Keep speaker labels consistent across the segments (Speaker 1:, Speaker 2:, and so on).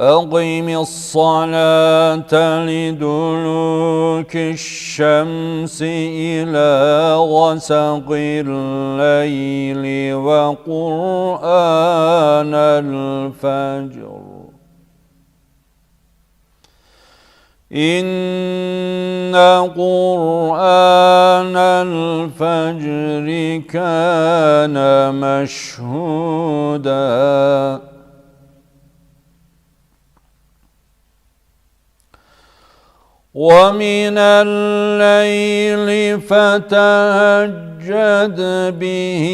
Speaker 1: أقم الصلاة لدلوك الشمس إلى غسق الليل وقرآن الفجر. إن قرآن الفجر كان مشهوداً. ومن الليل فتهجد به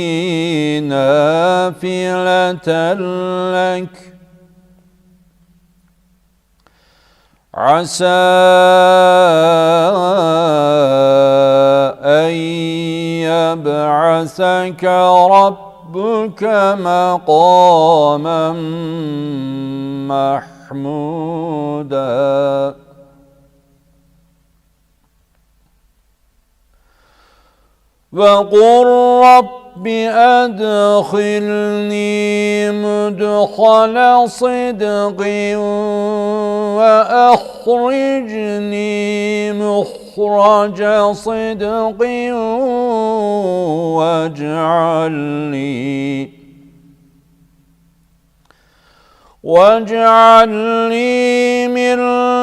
Speaker 1: نافلة لك. عسى أن يبعثك ربك مقاما محمودا. وقل رب أدخلني مدخل صدق وأخرجني مخرج صدق واجعل لي واجعل لي من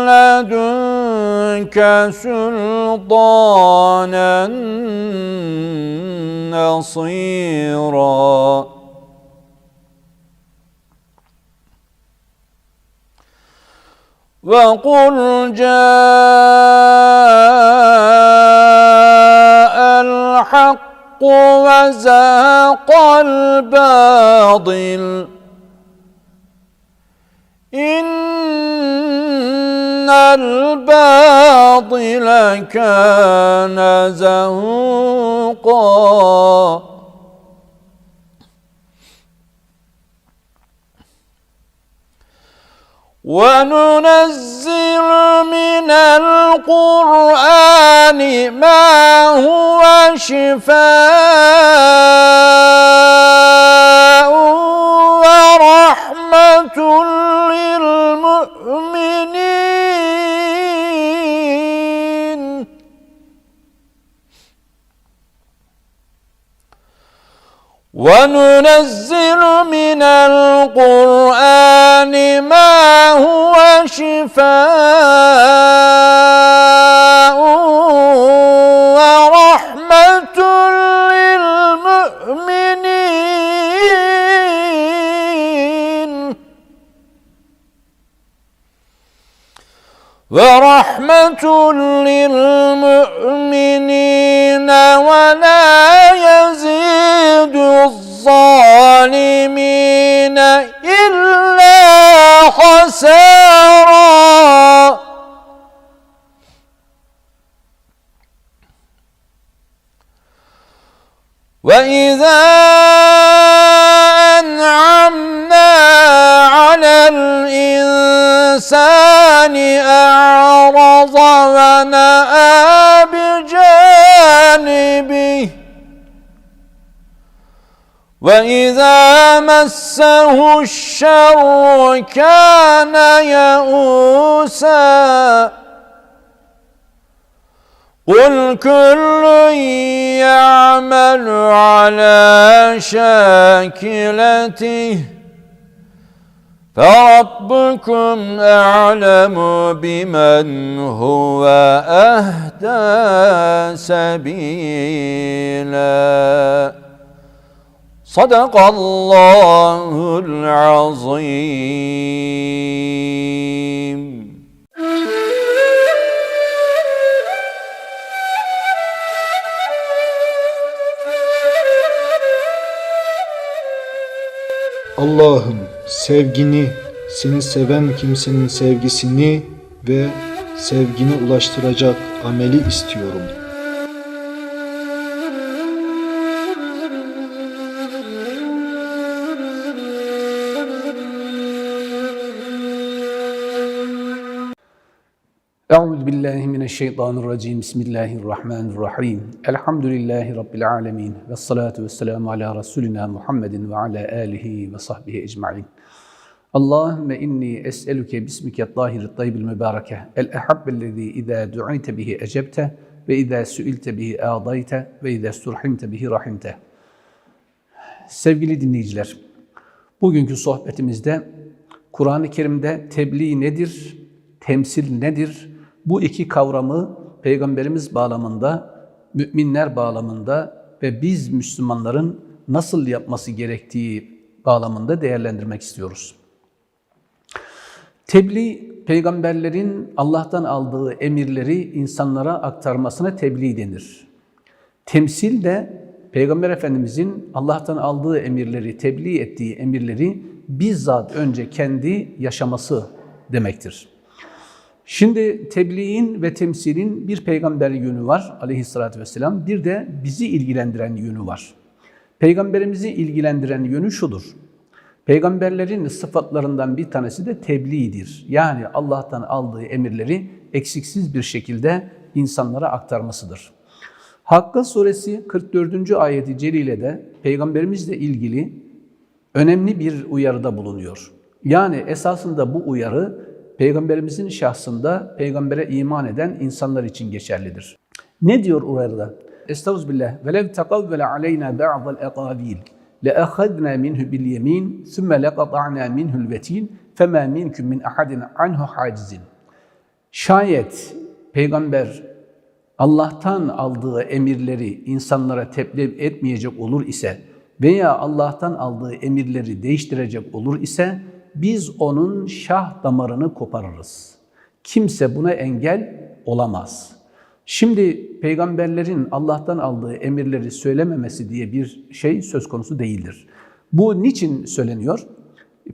Speaker 1: لدنك سلطانا نصيرا. وقل جاء الحق وزاق الباطل. إن الباطل كان زهوقا. وننزل من القرآن ما هو شفاء ورحمة وننزل من القرآن ما هو شفاء ورحمة للمؤمنين. ورحمة للمؤمنين ولا يزيد الظالمين إلا خسارا. وإذا أنعمنا على الإنسان أعرض ونأى بجانبه وإذا مسه الشر كان يئوسا قل كل يعمل على شاكلته فربكم أعلم بمن هو أهدى سبيلا Sadakallahul azim.
Speaker 2: Allah'ım sevgini, seni seven kimsenin sevgisini ve sevgini ulaştıracak ameli istiyorum.''
Speaker 3: Euzu billahi mineşşeytanirracim. Bismillahirrahmanirrahim. Elhamdülillahi rabbil alamin. Ves salatu vesselamu ala rasulina Muhammedin ve ala alihi ve sahbihi ecmaîn. Allahümme inni es'eluke bismike tahir tayyibil mübareke el ehabbellezî izâ du'ite bihi ecebte ve izâ su'ilte bihi âdayte ve izâ sturhimte bihi rahimte. Sevgili dinleyiciler, bugünkü sohbetimizde Kur'an-ı Kerim'de tebliğ nedir, temsil nedir? Bu iki kavramı Peygamberimiz bağlamında, müminler bağlamında ve biz Müslümanların nasıl yapması gerektiği bağlamında değerlendirmek istiyoruz. Tebliğ, peygamberlerin Allah'tan aldığı emirleri insanlara aktarmasına tebliğ denir. Temsil de Peygamber Efendimizin Allah'tan aldığı emirleri, tebliğ ettiği emirleri bizzat önce kendi yaşaması demektir. Şimdi tebliğin ve temsilin bir peygamber yönü var aleyhissalatü vesselam, bir de bizi ilgilendiren yönü var. Peygamberimizi ilgilendiren yönü şudur. Peygamberlerin sıfatlarından bir tanesi de tebliğdir. Yani Allah'tan aldığı emirleri eksiksiz bir şekilde insanlara aktarmasıdır. Hakka suresi 44. ayeti celilede peygamberimizle ilgili önemli bir uyarıda bulunuyor. Yani esasında bu uyarı peygamberimizin şahsında peygambere iman eden insanlar için geçerlidir. Ne diyor uyarıda? Estağfirullah. Velev tekavvele aleyna ba'dal eqabil لَأَخَذْنَا مِنْهُ بِالْيَمِينِ ثُمَّ لَقَطَعْنَا مِنْهُ الْوَتِينَ فَمَا مِنْكُمْ مِنْ أَحَدٍ عَنْهُ حَاجِزٍ Şayet peygamber Allah'tan aldığı emirleri insanlara tebliğ etmeyecek olur ise veya Allah'tan aldığı emirleri değiştirecek olur ise biz onun şah damarını koparırız. Kimse buna engel olamaz. Şimdi peygamberlerin Allah'tan aldığı emirleri söylememesi diye bir şey söz konusu değildir. Bu niçin söyleniyor?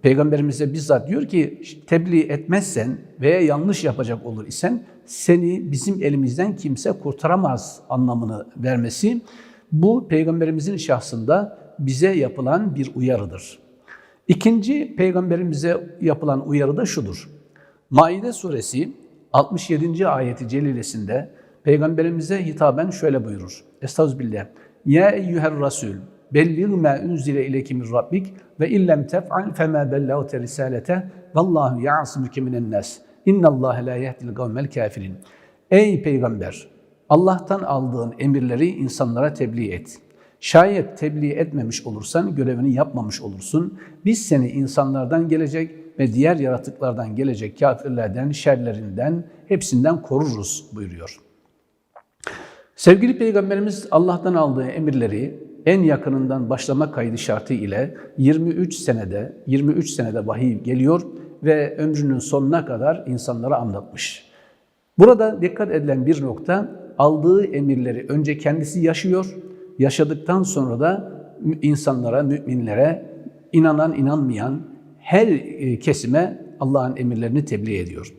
Speaker 3: Peygamberimize bizzat diyor ki tebliğ etmezsen veya yanlış yapacak olur isen seni bizim elimizden kimse kurtaramaz anlamını vermesi bu peygamberimizin şahsında bize yapılan bir uyarıdır. İkinci peygamberimize yapılan uyarı da şudur. Maide suresi 67. ayeti celilesinde peygamberimize hitaben şöyle buyurur. Estağfirullah. Ya eyyuher rasul belliğ ma unzile ileyke min rabbik ve illem tef'al fema bellagte risalete vallahu ya'simuke minen nas. İnnallâhe la yehdil kavmel kafirin. Ey peygamber! Allah'tan aldığın emirleri insanlara tebliğ et. Şayet tebliğ etmemiş olursan görevini yapmamış olursun. Biz seni insanlardan gelecek ve diğer yaratıklardan gelecek kafirlerden, şerlerinden, hepsinden koruruz buyuruyor. Sevgili Peygamberimiz Allah'tan aldığı emirleri en yakınından başlama kaydı şartı ile 23 senede 23 senede vahiy geliyor ve ömrünün sonuna kadar insanlara anlatmış. Burada dikkat edilen bir nokta aldığı emirleri önce kendisi yaşıyor, yaşadıktan sonra da insanlara, müminlere, inanan, inanmayan her e, kesime Allah'ın emirlerini tebliğ ediyor.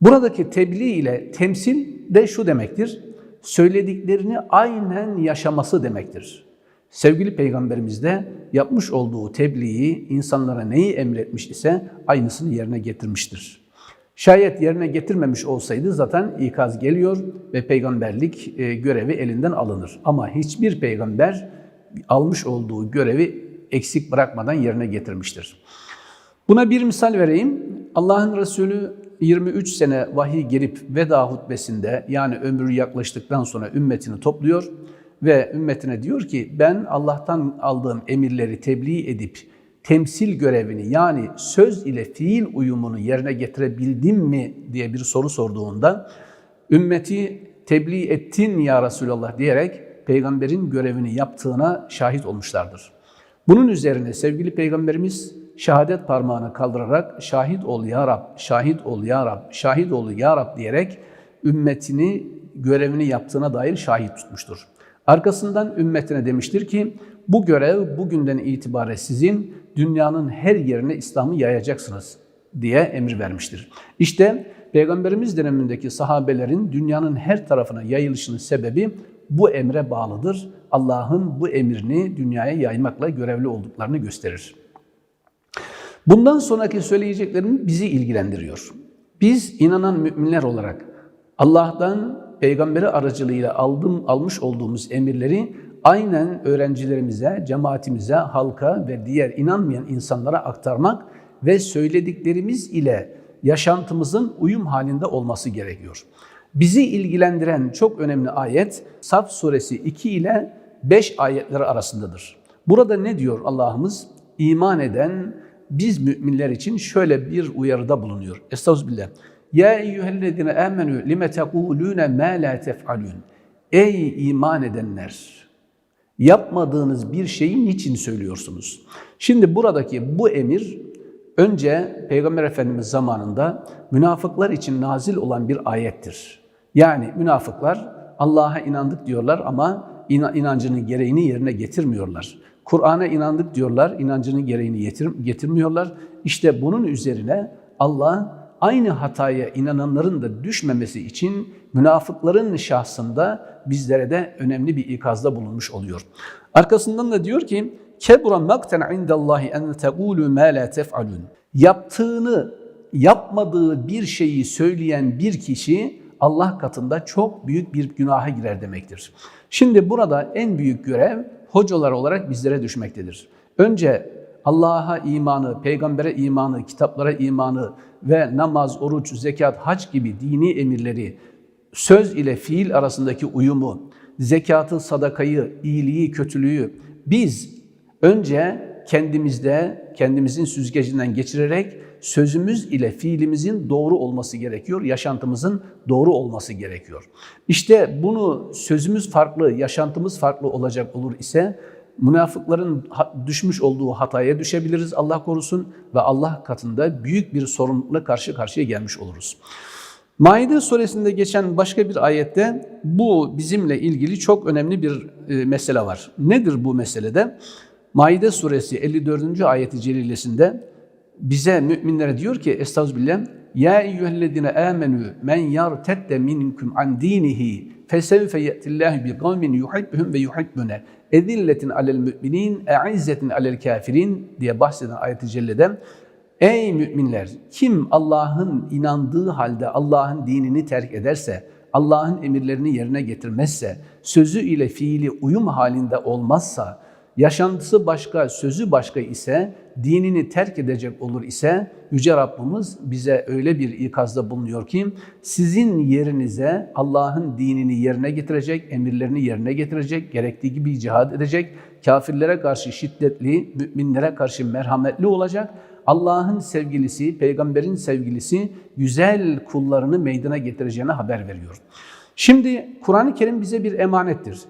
Speaker 3: Buradaki tebliğ ile temsil de şu demektir söylediklerini aynen yaşaması demektir. Sevgili Peygamberimiz de yapmış olduğu tebliği insanlara neyi emretmiş ise aynısını yerine getirmiştir. Şayet yerine getirmemiş olsaydı zaten ikaz geliyor ve peygamberlik e, görevi elinden alınır. Ama hiçbir peygamber almış olduğu görevi eksik bırakmadan yerine getirmiştir. Buna bir misal vereyim. Allah'ın Resulü 23 sene vahiy gelip veda hutbesinde yani ömrü yaklaştıktan sonra ümmetini topluyor ve ümmetine diyor ki ben Allah'tan aldığım emirleri tebliğ edip temsil görevini yani söz ile fiil uyumunu yerine getirebildim mi diye bir soru sorduğunda ümmeti tebliğ ettin ya Resulallah diyerek peygamberin görevini yaptığına şahit olmuşlardır. Bunun üzerine sevgili peygamberimiz şehadet parmağını kaldırarak şahit ol ya Rab, şahit ol ya Rab, şahit ol ya Rab diyerek ümmetini görevini yaptığına dair şahit tutmuştur. Arkasından ümmetine demiştir ki bu görev bugünden itibaren sizin dünyanın her yerine İslam'ı yayacaksınız diye emir vermiştir. İşte Peygamberimiz dönemindeki sahabelerin dünyanın her tarafına yayılışının sebebi bu emre bağlıdır. Allah'ın bu emrini dünyaya yaymakla görevli olduklarını gösterir. Bundan sonraki söyleyeceklerim bizi ilgilendiriyor. Biz inanan müminler olarak Allah'tan peygamberi aracılığıyla aldım, almış olduğumuz emirleri aynen öğrencilerimize, cemaatimize, halka ve diğer inanmayan insanlara aktarmak ve söylediklerimiz ile yaşantımızın uyum halinde olması gerekiyor. Bizi ilgilendiren çok önemli ayet Saf suresi 2 ile 5 ayetleri arasındadır. Burada ne diyor Allah'ımız? İman eden biz müminler için şöyle bir uyarıda bulunuyor. Estağfirullah. Ya eyyühellezine amenü lime tekulune ma la tef'alun. Ey iman edenler! Yapmadığınız bir şeyi niçin söylüyorsunuz? Şimdi buradaki bu emir önce Peygamber Efendimiz zamanında münafıklar için nazil olan bir ayettir. Yani münafıklar Allah'a inandık diyorlar ama ina- inancının gereğini yerine getirmiyorlar. Kur'an'a inandık diyorlar, inancının gereğini getir- getirmiyorlar. İşte bunun üzerine Allah aynı hataya inananların da düşmemesi için münafıkların şahsında bizlere de önemli bir ikazda bulunmuş oluyor. Arkasından da diyor ki kebura makten indallahi en tegulu ma la tef'alun. Yaptığını yapmadığı bir şeyi söyleyen bir kişi Allah katında çok büyük bir günaha girer demektir. Şimdi burada en büyük görev hocalar olarak bizlere düşmektedir. Önce Allah'a imanı, peygambere imanı, kitaplara imanı ve namaz, oruç, zekat, hac gibi dini emirleri söz ile fiil arasındaki uyumu, zekatı, sadakayı, iyiliği, kötülüğü biz önce kendimizde, kendimizin süzgecinden geçirerek sözümüz ile fiilimizin doğru olması gerekiyor, yaşantımızın doğru olması gerekiyor. İşte bunu sözümüz farklı, yaşantımız farklı olacak olur ise münafıkların düşmüş olduğu hataya düşebiliriz Allah korusun ve Allah katında büyük bir sorumlulukla karşı karşıya gelmiş oluruz. Maide suresinde geçen başka bir ayette bu bizimle ilgili çok önemli bir e, mesele var. Nedir bu meselede? Maide suresi 54. ayeti celilesinde bize müminlere diyor ki Estağfirullah Ya eyyühellezine amenu men yartedde minkum an dinihi fesevfe ye'tillahu bi kavmin yuhibbuhum ve yuhibbune ezilletin alel müminin e'izzetin alel kafirin diye bahseden ayeti cellede Ey müminler! Kim Allah'ın inandığı halde Allah'ın dinini terk ederse, Allah'ın emirlerini yerine getirmezse, sözü ile fiili uyum halinde olmazsa, yaşantısı başka, sözü başka ise, dinini terk edecek olur ise, Yüce Rabbimiz bize öyle bir ikazda bulunuyor ki, sizin yerinize Allah'ın dinini yerine getirecek, emirlerini yerine getirecek, gerektiği gibi cihad edecek, kafirlere karşı şiddetli, müminlere karşı merhametli olacak, Allah'ın sevgilisi, peygamberin sevgilisi güzel kullarını meydana getireceğine haber veriyor. Şimdi Kur'an-ı Kerim bize bir emanettir.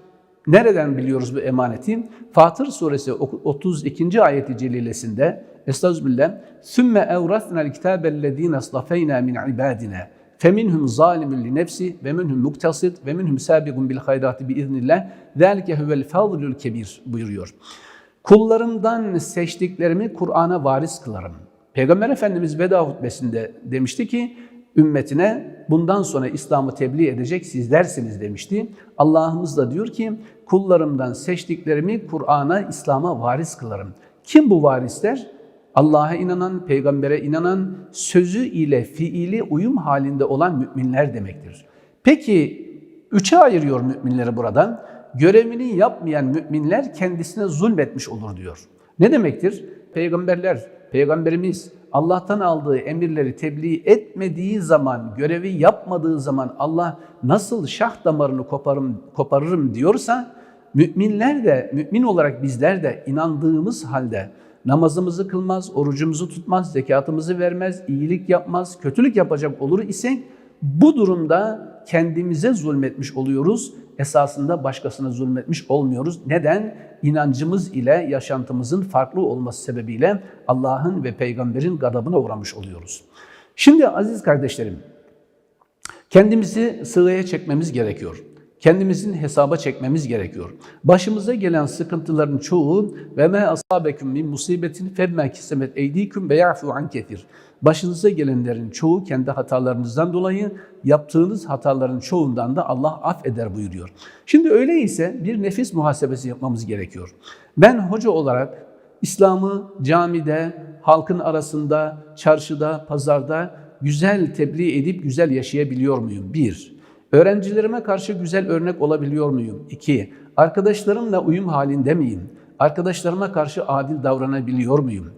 Speaker 3: Nereden biliyoruz bu emaneti? Fatır suresi 32. ayeti celilesinde Estağfirullah. Sümme evrasna'l kitabellezine istafeyna min ibadina. Feminhum zalimun li nefsi ve minhum muktasit ve minhum sabiqun bil hayrati bi iznillah. Zalike huvel fadlul kebir buyuruyor. Kullarımdan seçtiklerimi Kur'an'a varis kılarım. Peygamber Efendimiz veda hutbesinde demişti ki ümmetine bundan sonra İslam'ı tebliğ edecek sizlersiniz demişti. Allah'ımız da diyor ki kullarımdan seçtiklerimi Kur'an'a, İslam'a varis kılarım. Kim bu varisler? Allah'a inanan, peygambere inanan, sözü ile fiili uyum halinde olan müminler demektir. Peki üçe ayırıyor müminleri buradan. Görevini yapmayan müminler kendisine zulmetmiş olur diyor. Ne demektir? Peygamberler, peygamberimiz Allah'tan aldığı emirleri tebliğ etmediği zaman, görevi yapmadığı zaman Allah nasıl şah damarını koparım, koparırım diyorsa müminler de, mümin olarak bizler de inandığımız halde namazımızı kılmaz, orucumuzu tutmaz, zekatımızı vermez, iyilik yapmaz, kötülük yapacak olur isek bu durumda kendimize zulmetmiş oluyoruz. Esasında başkasına zulmetmiş olmuyoruz. Neden? İnancımız ile yaşantımızın farklı olması sebebiyle Allah'ın ve peygamberin gadabına uğramış oluyoruz. Şimdi aziz kardeşlerim, kendimizi sığaya çekmemiz gerekiyor. Kendimizin hesaba çekmemiz gerekiyor. Başımıza gelen sıkıntıların çoğu ve me asabeküm min musibetin femme kisemet eydiküm ve ya'fu an ketir. Başınıza gelenlerin çoğu kendi hatalarınızdan dolayı yaptığınız hataların çoğundan da Allah affeder buyuruyor. Şimdi öyleyse bir nefis muhasebesi yapmamız gerekiyor. Ben hoca olarak İslam'ı camide, halkın arasında, çarşıda, pazarda güzel tebliğ edip güzel yaşayabiliyor muyum? Bir. Öğrencilerime karşı güzel örnek olabiliyor muyum? İki. Arkadaşlarımla uyum halinde miyim? Arkadaşlarıma karşı adil davranabiliyor muyum?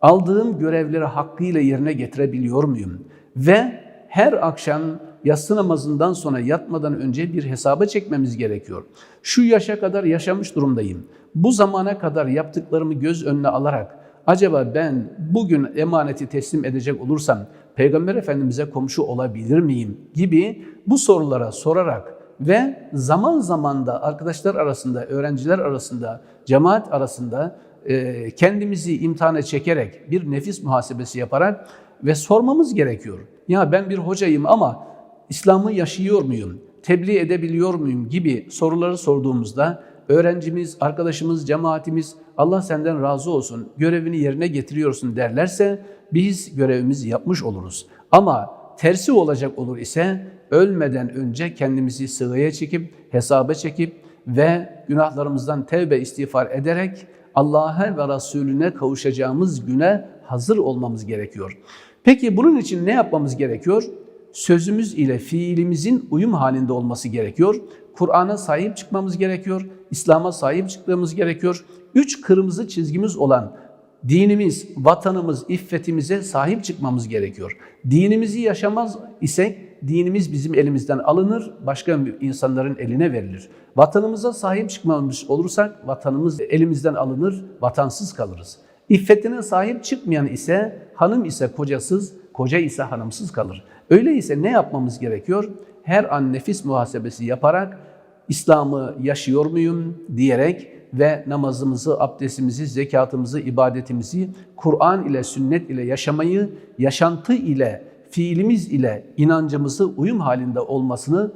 Speaker 3: Aldığım görevleri hakkıyla yerine getirebiliyor muyum? Ve her akşam yatsı namazından sonra yatmadan önce bir hesaba çekmemiz gerekiyor. Şu yaşa kadar yaşamış durumdayım. Bu zamana kadar yaptıklarımı göz önüne alarak acaba ben bugün emaneti teslim edecek olursam Peygamber Efendimiz'e komşu olabilir miyim gibi bu sorulara sorarak ve zaman zaman da arkadaşlar arasında, öğrenciler arasında, cemaat arasında e, kendimizi imtihana çekerek bir nefis muhasebesi yaparak ve sormamız gerekiyor. Ya ben bir hocayım ama İslam'ı yaşıyor muyum? Tebliğ edebiliyor muyum? gibi soruları sorduğumuzda öğrencimiz, arkadaşımız, cemaatimiz Allah senden razı olsun, görevini yerine getiriyorsun derlerse biz görevimizi yapmış oluruz. Ama tersi olacak olur ise ölmeden önce kendimizi sığaya çekip, hesaba çekip ve günahlarımızdan tevbe istiğfar ederek Allah'a ve Resulüne kavuşacağımız güne hazır olmamız gerekiyor. Peki bunun için ne yapmamız gerekiyor? Sözümüz ile fiilimizin uyum halinde olması gerekiyor. Kur'an'a sahip çıkmamız gerekiyor. İslam'a sahip çıkmamız gerekiyor. Üç kırmızı çizgimiz olan dinimiz, vatanımız, iffetimize sahip çıkmamız gerekiyor. Dinimizi yaşamaz isek dinimiz bizim elimizden alınır, başka insanların eline verilir. Vatanımıza sahip çıkmamış olursak vatanımız elimizden alınır, vatansız kalırız. İffetine sahip çıkmayan ise hanım ise kocasız, koca ise hanımsız kalır. Öyleyse ne yapmamız gerekiyor? Her an nefis muhasebesi yaparak İslam'ı yaşıyor muyum diyerek ve namazımızı, abdestimizi, zekatımızı, ibadetimizi Kur'an ile, sünnet ile yaşamayı, yaşantı ile, fiilimiz ile inancımızı uyum halinde olmasını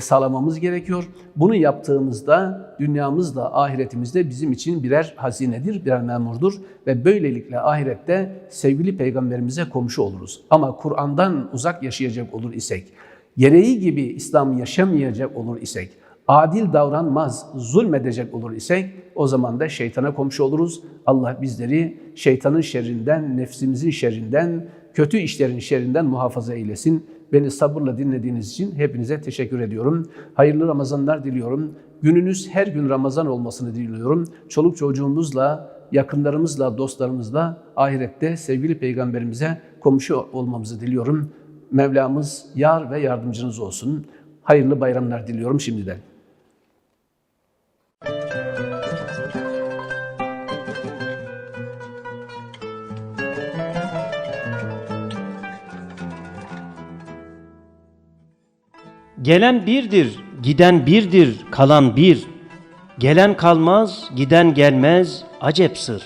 Speaker 3: sağlamamız gerekiyor. Bunu yaptığımızda dünyamızda, ahiretimizde bizim için birer hazinedir, birer memurdur ve böylelikle ahirette sevgili peygamberimize komşu oluruz. Ama Kur'an'dan uzak yaşayacak olur isek, gereği gibi İslam yaşamayacak olur isek, adil davranmaz, zulmedecek olur isek o zaman da şeytana komşu oluruz. Allah bizleri şeytanın şerrinden, nefsimizin şerrinden, kötü işlerin şerrinden muhafaza eylesin. Beni sabırla dinlediğiniz için hepinize teşekkür ediyorum. Hayırlı Ramazanlar diliyorum. Gününüz her gün Ramazan olmasını diliyorum. Çoluk çocuğumuzla, yakınlarımızla, dostlarımızla ahirette sevgili peygamberimize komşu olmamızı diliyorum. Mevlamız yar ve yardımcınız olsun. Hayırlı bayramlar diliyorum şimdiden.
Speaker 4: Gelen birdir, giden birdir, kalan bir. Gelen kalmaz, giden gelmez, acep sır.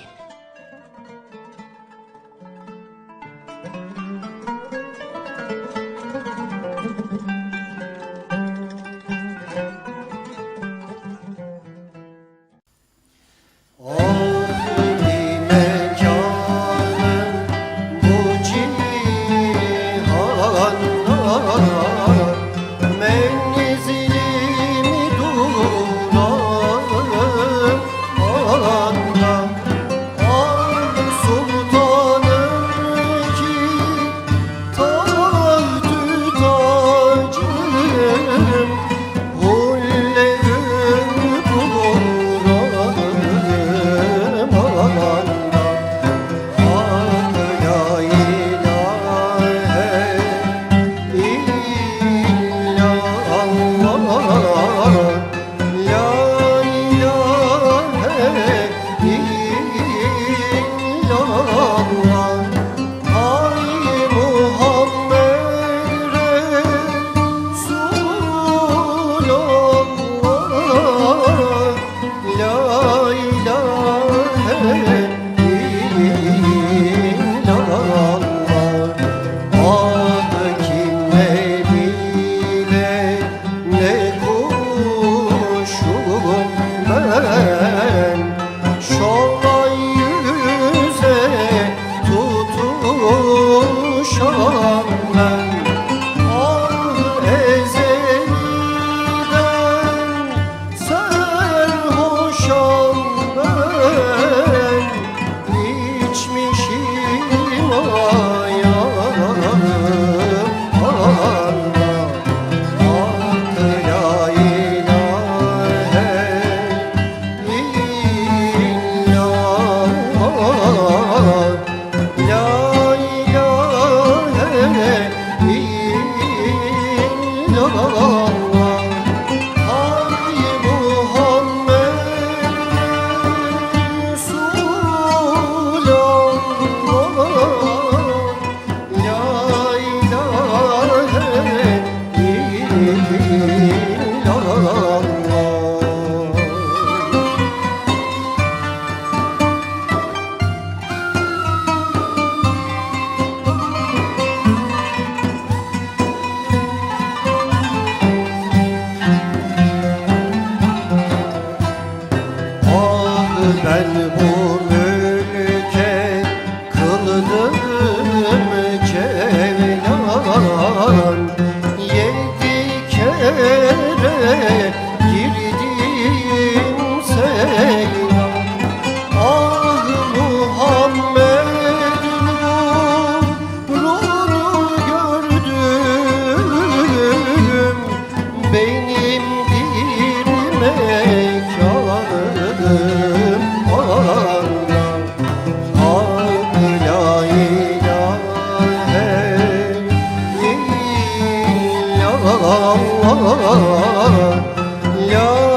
Speaker 5: La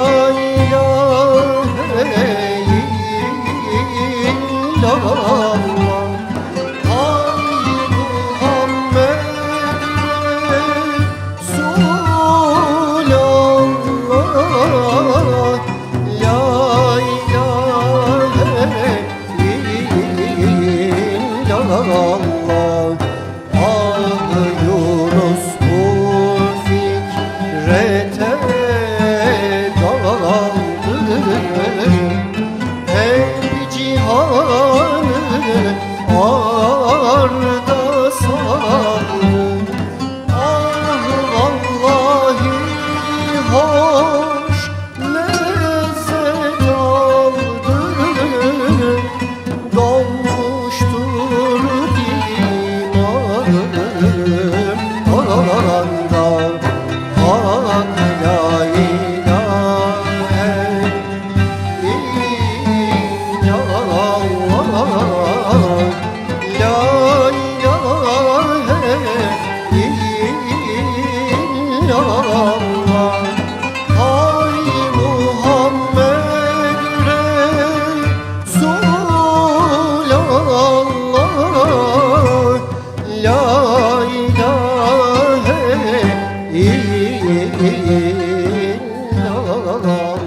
Speaker 6: Oh.